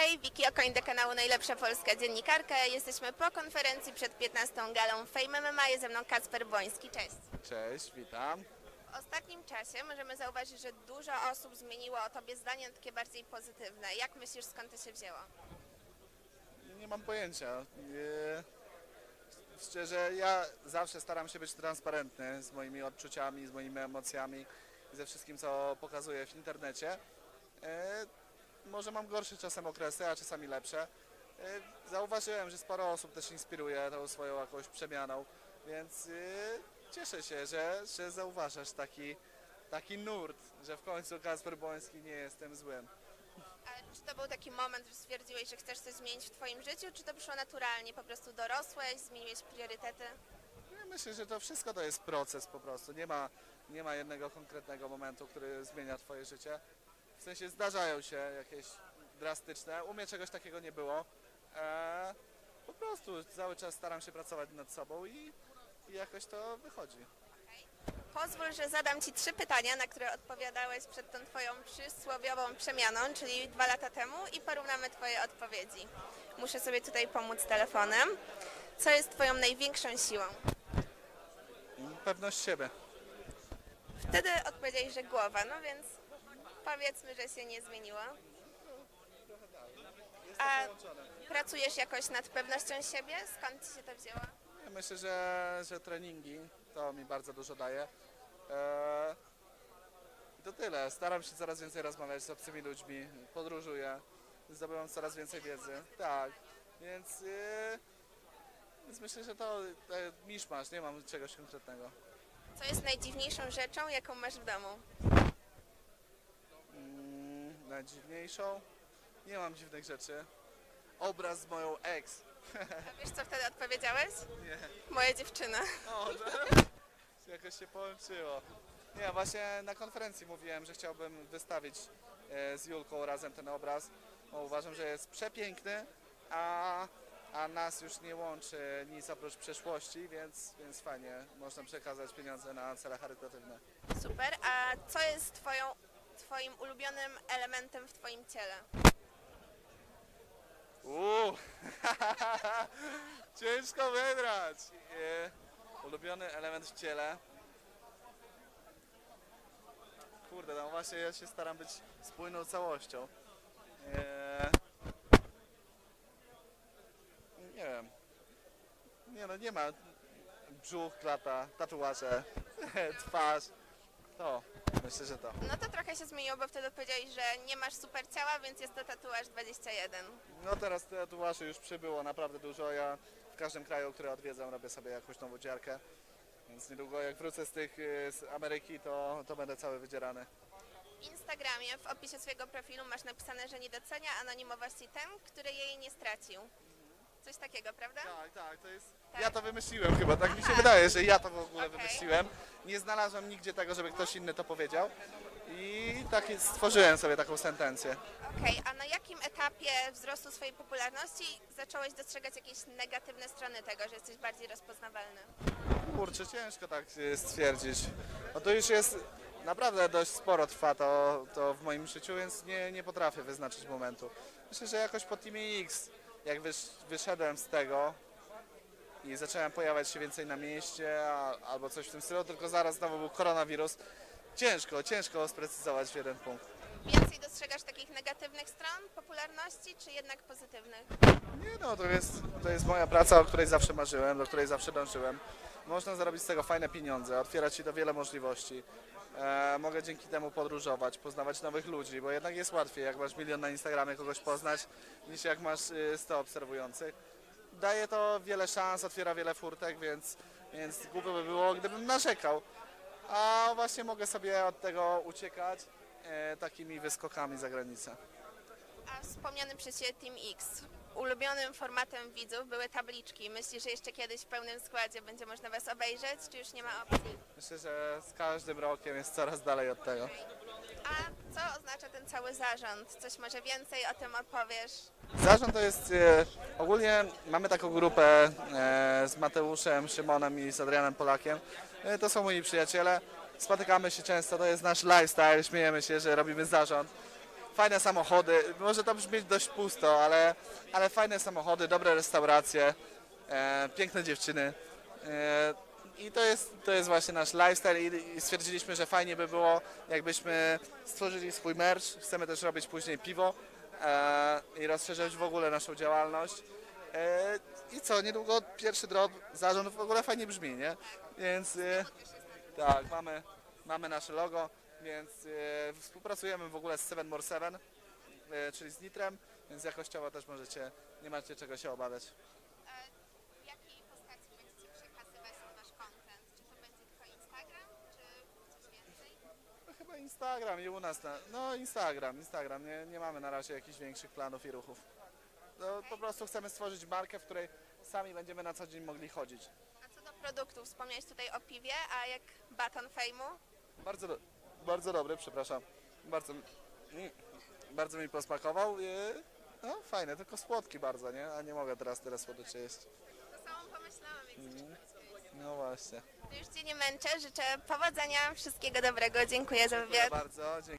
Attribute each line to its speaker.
Speaker 1: Hej, Wiki Okoń kanału Najlepsza Polska Dziennikarka. Jesteśmy po konferencji przed 15 galą Fame MMA. Jest ze mną Kacper Boński. Cześć.
Speaker 2: Cześć, witam.
Speaker 1: W ostatnim czasie możemy zauważyć, że dużo osób zmieniło o Tobie zdanie takie bardziej pozytywne. Jak myślisz, skąd to się wzięło?
Speaker 2: Nie mam pojęcia. Nie... Szczerze, ja zawsze staram się być transparentny z moimi odczuciami, z moimi emocjami i ze wszystkim, co pokazuję w internecie. E, może mam gorsze czasem okresy, a czasami lepsze. E, zauważyłem, że sporo osób też inspiruje tą swoją jakąś przemianą, więc e, cieszę się, że, że zauważasz taki, taki nurt, że w końcu Kasper Błoński nie jestem złym.
Speaker 1: A czy to był taki moment, że stwierdziłeś, że chcesz coś zmienić w Twoim życiu, czy to przyszło naturalnie? Po prostu dorosłeś, zmieniłeś priorytety?
Speaker 2: Ja myślę, że to wszystko to jest proces po prostu. Nie ma, nie ma jednego konkretnego momentu, który zmienia Twoje życie. W sensie zdarzają się jakieś drastyczne. U mnie czegoś takiego nie było. Eee, po prostu cały czas staram się pracować nad sobą i, i jakoś to wychodzi.
Speaker 1: Pozwól, że zadam Ci trzy pytania, na które odpowiadałeś przed tą Twoją przysłowiową przemianą, czyli dwa lata temu i porównamy Twoje odpowiedzi. Muszę sobie tutaj pomóc telefonem. Co jest Twoją największą siłą?
Speaker 2: Pewność siebie.
Speaker 1: Wtedy odpowiedziałeś, że głowa, no więc powiedzmy, że się nie zmieniło.
Speaker 2: Jest
Speaker 1: A-
Speaker 2: połączone.
Speaker 1: Pracujesz jakoś nad pewnością siebie? Skąd Ci się to wzięło?
Speaker 2: Ja myślę, że, że treningi to mi bardzo dużo daje. Eee, I to tyle. Staram się coraz więcej rozmawiać z obcymi ludźmi, podróżuję, zdobywam coraz więcej wiedzy. Tak, więc, yy, więc myślę, że to e, miszmasz, nie mam czegoś konkretnego.
Speaker 1: Co jest najdziwniejszą rzeczą, jaką masz w domu?
Speaker 2: Najdziwniejszą? Nie mam dziwnych rzeczy. Obraz z moją ex.
Speaker 1: A wiesz, co wtedy odpowiedziałeś?
Speaker 2: Nie.
Speaker 1: Moja dziewczyna.
Speaker 2: O, że jakoś się połączyło. Nie, właśnie na konferencji mówiłem, że chciałbym wystawić e, z Julką razem ten obraz. Bo uważam, że jest przepiękny, a, a nas już nie łączy nic oprócz przeszłości, więc, więc fajnie, można przekazać pieniądze na cele charytatywne.
Speaker 1: Super. A co jest twoją, Twoim ulubionym elementem w Twoim ciele?
Speaker 2: Uuu, ciężko wybrać. E, ulubiony element w ciele. Kurde, no właśnie ja się staram być spójną całością. E, nie wiem. Nie no, nie ma brzuch, klata, tatuaże, twarz. To, myślę, że to.
Speaker 1: No to trochę się zmieniło, bo wtedy powiedziałeś, że nie masz super ciała, więc jest to tatuaż 21.
Speaker 2: No teraz tatuaży już przybyło naprawdę dużo. Ja w każdym kraju, który odwiedzam, robię sobie jakąś nową dziarkę. Więc niedługo jak wrócę z tych y, z Ameryki, to, to będę cały wydzierany.
Speaker 1: W Instagramie w opisie swojego profilu masz napisane, że nie docenia anonimowości ten, który jej nie stracił. Coś takiego, prawda?
Speaker 2: Tak, tak, to jest.
Speaker 1: Tak.
Speaker 2: Ja to wymyśliłem chyba, tak mi się
Speaker 1: Aha.
Speaker 2: wydaje, że ja to w ogóle
Speaker 1: Okej.
Speaker 2: wymyśliłem. Nie znalazłem nigdzie tego, żeby ktoś inny to powiedział. I tak jest- stworzyłem sobie taką sentencję.
Speaker 1: Okej, a na jakim etapie wzrostu swojej popularności zacząłeś dostrzegać jakieś negatywne strony tego, że jesteś bardziej rozpoznawalny?
Speaker 2: Kurczę, ciężko tak stwierdzić. No to już jest naprawdę dość sporo trwa to, to w moim życiu, więc nie, nie potrafię wyznaczyć momentu. Myślę, że jakoś po Teamie X, jak wysz, wyszedłem z tego i zacząłem pojawiać się więcej na mieście a, albo coś w tym stylu, tylko zaraz znowu był koronawirus. Ciężko, ciężko sprecyzować w jeden punkt.
Speaker 1: Więcej dostrzegasz takich negatywnych stron popularności, czy jednak pozytywnych?
Speaker 2: Nie no, to jest, to jest moja praca, o której zawsze marzyłem, do której zawsze dążyłem. Można zarobić z tego fajne pieniądze, otwierać się do wiele możliwości. E, mogę dzięki temu podróżować, poznawać nowych ludzi, bo jednak jest łatwiej, jak masz milion na Instagramie kogoś poznać, niż jak masz y, 100 obserwujących. Daje to wiele szans, otwiera wiele furtek, więc, więc głupio by było, gdybym narzekał. A właśnie mogę sobie od tego uciekać e, takimi wyskokami za granicę.
Speaker 1: A wspomniany przez Ciebie Team X. Ulubionym formatem widzów były tabliczki. Myślisz, że jeszcze kiedyś w pełnym składzie będzie można Was obejrzeć, czy już nie ma opcji?
Speaker 2: Myślę, że z każdym rokiem jest coraz dalej od tego.
Speaker 1: A co oznacza ten cały zarząd? Coś może więcej o tym opowiesz?
Speaker 2: Zarząd to jest e, ogólnie mamy taką grupę e, z Mateuszem, Szymonem i z Adrianem Polakiem. E, to są moi przyjaciele. Spotykamy się często, to jest nasz lifestyle, śmiejemy się, że robimy zarząd. Fajne samochody. Może to brzmieć dość pusto, ale, ale fajne samochody, dobre restauracje, e, piękne dziewczyny. E, I to jest, to jest właśnie nasz lifestyle i, i stwierdziliśmy, że fajnie by było, jakbyśmy stworzyli swój merch. Chcemy też robić później piwo e, i rozszerzyć w ogóle naszą działalność. E, I co, niedługo pierwszy drop, zarząd w ogóle fajnie brzmi, nie? Więc e, tak, mamy, mamy nasze logo, więc e, współpracujemy w ogóle z Seven More Seven, e, czyli z Nitrem, więc jakościowo też możecie, nie macie czego się obawiać.
Speaker 3: W jakiej postaci będziecie przekazywać ten wasz content? Czy to będzie tylko Instagram, czy coś więcej?
Speaker 2: Chyba Instagram i u nas, na, no Instagram, Instagram, nie, nie mamy na razie jakichś większych planów i ruchów. No, po prostu chcemy stworzyć markę, w której sami będziemy na co dzień mogli chodzić.
Speaker 1: A co do produktów, wspomniałeś tutaj o piwie, a jak baton fejmu?
Speaker 2: Bardzo, do, bardzo dobry, przepraszam. Bardzo, mi- mm, bardzo mi posmakował. i, No fajne, tylko słodki bardzo, nie? A nie mogę teraz tyle słodyczy jeść.
Speaker 1: To samą pomyślałam, jak
Speaker 2: Mhm. No właśnie.
Speaker 1: Już Cię nie męczę, życzę powodzenia, wszystkiego dobrego, dziękuję za wywiad.
Speaker 2: Dziękuję bardzo. Dziękuję.